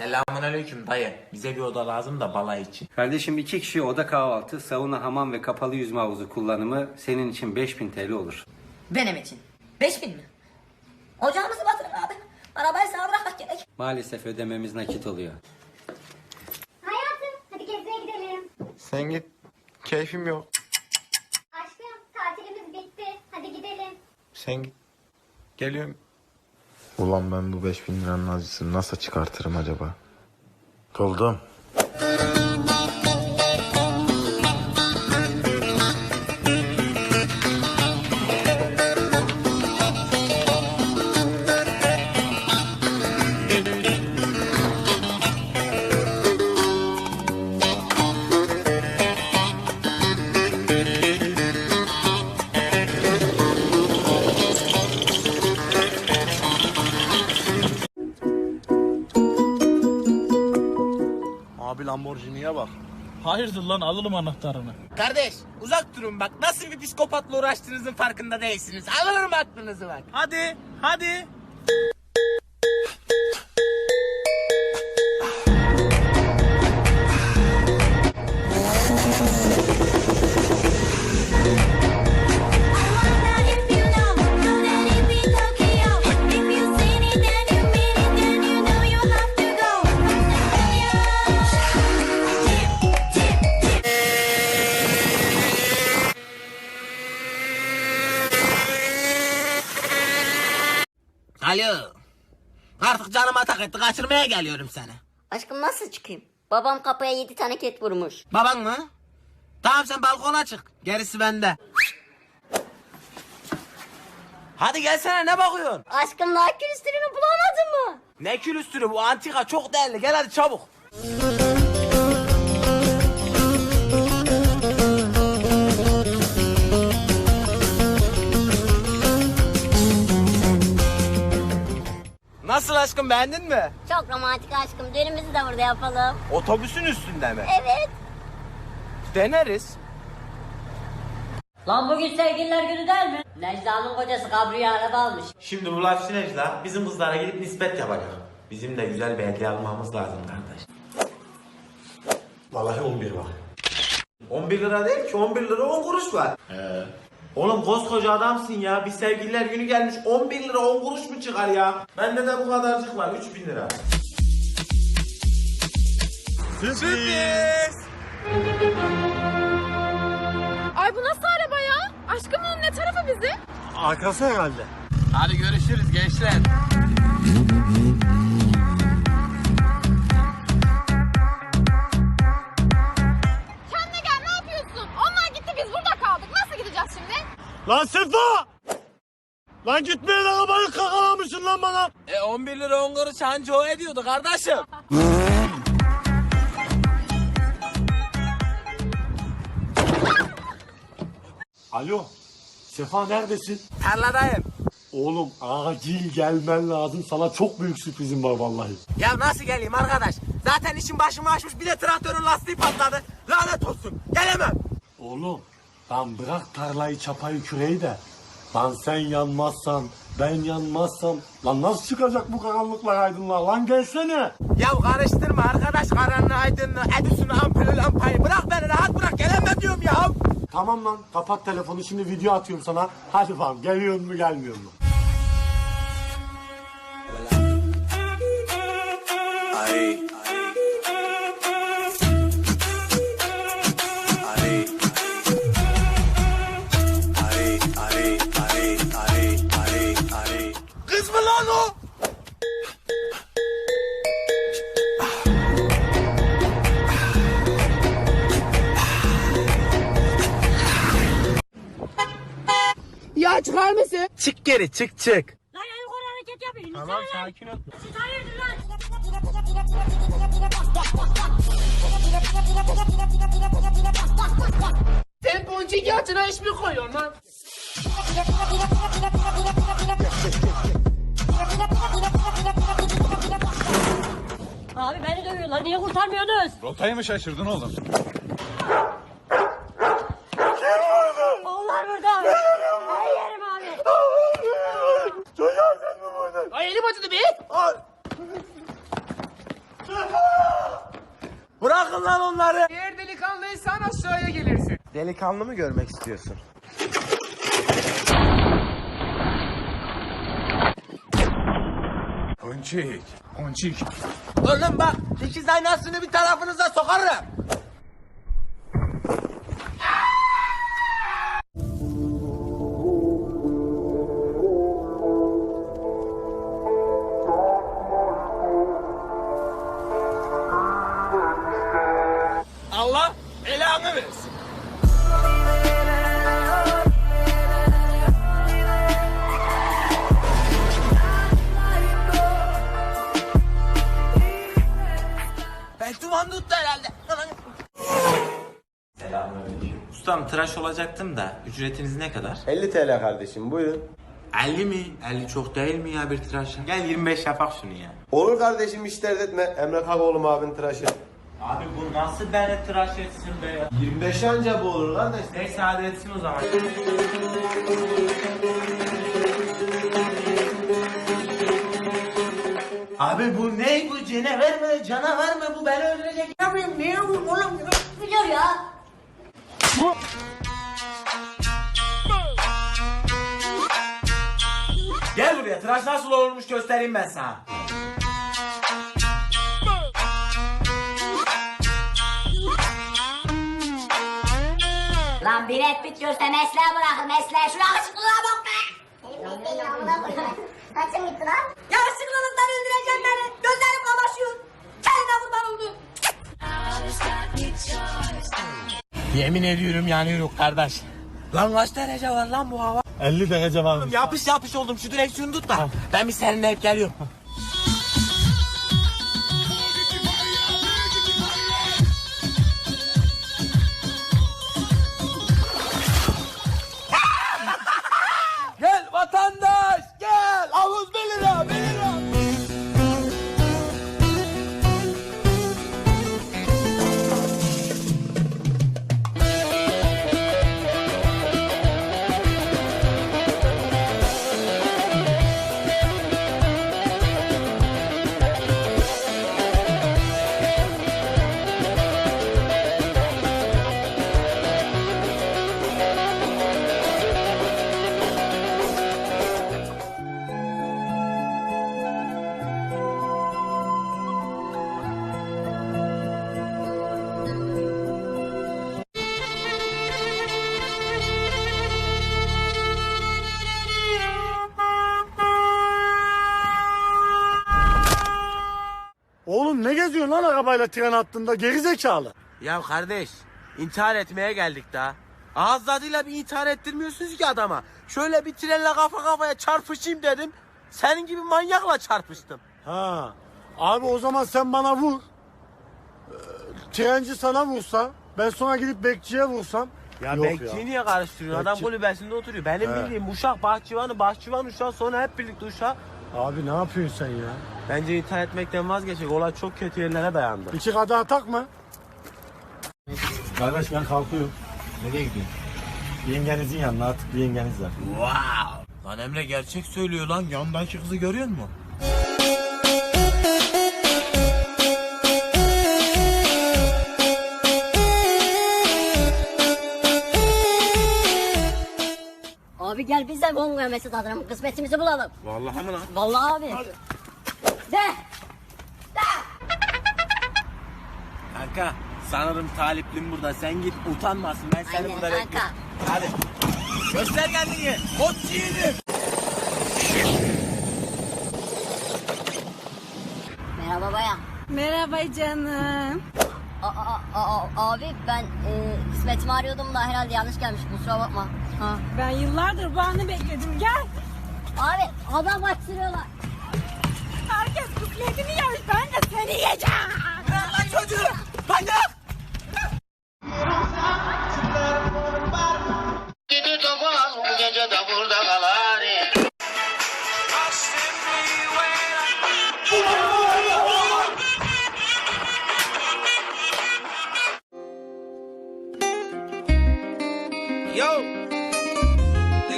Selamun aleyküm dayı. Bize bir oda lazım da balay için. Kardeşim iki kişi oda kahvaltı, sauna, hamam ve kapalı yüzme havuzu kullanımı senin için 5000 TL olur. Benim için. 5000 mi? Ocağımızı batırın abi. Arabayı sağa bırakmak gerek. Maalesef ödememiz nakit oluyor. Hayatım hadi gezmeye gidelim. Sen git. Keyfim yok. Aşkım tatilimiz bitti. Hadi gidelim. Sen git. Geliyorum. Ulan ben bu 5000 liranın acısını nasıl çıkartırım acaba? Buldum. Lamborghini'ye bak. Hayırdır lan alırım anahtarını. Kardeş uzak durun bak nasıl bir psikopatla uğraştığınızın farkında değilsiniz. Alırım aklınızı bak. Hadi hadi. Alo. Artık canıma tak etti kaçırmaya geliyorum seni. Aşkım nasıl çıkayım? Babam kapıya 7 tane ket vurmuş. Baban mı? Tamam sen balkona çık. Gerisi bende. Hadi gelsene ne bakıyorsun? Aşkım daha külüstürünü bulamadın mı? Ne külüstürü bu antika çok değerli gel hadi çabuk. Nasıl aşkım beğendin mi? Çok romantik aşkım. Düğünümüzü de burada yapalım. Otobüsün üstünde mi? Evet. Deneriz. Lan bugün sevgililer günü değil mi? Necla'nın kocası kabriyo araba almış. Şimdi bu laf Necla bizim kızlara gidip nispet yapacak. Bizim de güzel bir hediye almamız lazım kardeş. Vallahi 11 bak. 11 lira değil ki 11 lira 10 kuruş var. He. Oğlum koskoca adamsın ya. Bir sevgililer günü gelmiş 11 lira 10 kuruş mu çıkar ya? Bende de bu kadarcık var 3000 lira. Sürpriz! Ay bu nasıl araba ya? Aşkım bunun ne tarafı bizi? Arkası herhalde. Hadi görüşürüz gençler. Lan Sefa! Lan gitmeyen arabayı kakalamışsın lan bana. E 11 lira 10 kuruş anca o ediyordu kardeşim. Alo. Sefa neredesin? Tarladayım. Oğlum acil gelmen lazım. Sana çok büyük sürprizim var vallahi. Ya nasıl geleyim arkadaş? Zaten işin başımı açmış bir de traktörün lastiği patladı. Lanet olsun. Gelemem. Oğlum lan bırak tarlayı çapayı küreği de. Lan sen yanmazsan ben yanmazsam lan nasıl çıkacak bu karanlıklar aydınlığa lan gelsene. Ya karıştırma arkadaş karanlığı aydınlığı Edison'u ampulü lampayı bırak beni rahat bırak gelemem diyorum ya. Tamam lan kapat telefonu şimdi video atıyorum sana. Hadi bakalım geliyor mu gelmiyor mu? Çıkar mısın? Çık geri çık çık. Lan ya yukarı hareket yapayım. Tamam sakin ol. Siz hayırdır lan? Sen ponçik yatına iş mi koyuyorsun lan? Abi beni dövüyorlar. Niye kurtarmıyorsunuz? Rotayı mı şaşırdın oğlum? Oğullar burada abi. Ay yerim abi. Ay elim acıdı be. Bırakın lan onları. Eğer delikanlıysan aşağıya gelirsin. Delikanlı mı görmek istiyorsun? Ponçik. Ponçik. Oğlum bak dikiz aynasını bir tarafınıza sokarım. Belanı versin. Ben duman tuttu herhalde. Selamünaleyküm. Ustam tıraş olacaktım da ücretiniz ne kadar? 50 TL kardeşim buyurun. 50 mi? 50 çok değil mi ya bir tıraşa? Gel 25 yapak şunu ya. Olur kardeşim hiç dert etme. Emre Kakoğlu abin tıraşı. Abi bu nasıl beni tıraş etsin be ya? 25 anca bu olur kardeş. Neyse hadi etsin o zaman. Abi bu ne bu canavar mı canavar mı bu beni öldürecek ne yapayım ne yapayım oğlum Biliyor ya. Gel buraya tıraş nasıl olurmuş göstereyim ben sana Lan bir et bit görse mesleğe bırakır mesleğe. Şu yakışıklılığa bak be. Kaçım gitti lan? Yakışıklılıktan öldüreceksin beni. Gözlerim kamaşıyor. Kendine kurban oldu. Yemin ediyorum yanıyorum kardeş Lan kaç derece var lan bu hava 50 derece varmış. Yapış yapış oldum şu direksiyonu tut da Ben bir serinleyip geliyorum Geziyorsun lan arabayla tren hattında geri zekalı. Ya kardeş intihar etmeye geldik daha. Ağız tadıyla bir intihar ettirmiyorsunuz ki adama. Şöyle bir trenle kafa kafaya çarpışayım dedim. Senin gibi manyakla çarpıştım. Ha. Abi o zaman sen bana vur. Ee, Trenci sana vursa, ben sonra gidip bekçiye vursam. Ya Yok bekçiyi niye karıştırıyorsun? Adam kulübesinde oturuyor. Benim He. bildiğim uşak bahçıvanı, bahçıvan uşağı sonra hep birlikte uşak. Abi ne yapıyorsun sen ya? Bence intihar etmekten vazgeçecek. Olay çok kötü yerlere dayandı. İki kadeh takma. Kardeş ben kalkıyorum. Nereye gidiyorsun? Yengenizin yanına artık bir yengeniz var. Wow. Lan Emre gerçek söylüyor lan. Yandaki kızı görüyor musun? Abi gel biz de Kongo'ya mesut atalım. Kısmetimizi bulalım. Vallahi mi lan? Vallahi abi. De. Kanka sanırım taliplim burada. Sen git utanmasın. Ben seni Aynen burada kanka. bekliyorum. Hadi. Göster kendini. Ot yiğidim. Merhaba bayan. Merhaba canım. A- a- a- abi ben e, kısmetimi arıyordum da herhalde yanlış gelmiş kusura bakma. Ha. Ben yıllardır bu anı bekledim. Gel. Abi adam kaçırıyorlar. Herkes kısmetini yer. Ben de seni yiyeceğim. Lan çocuğu.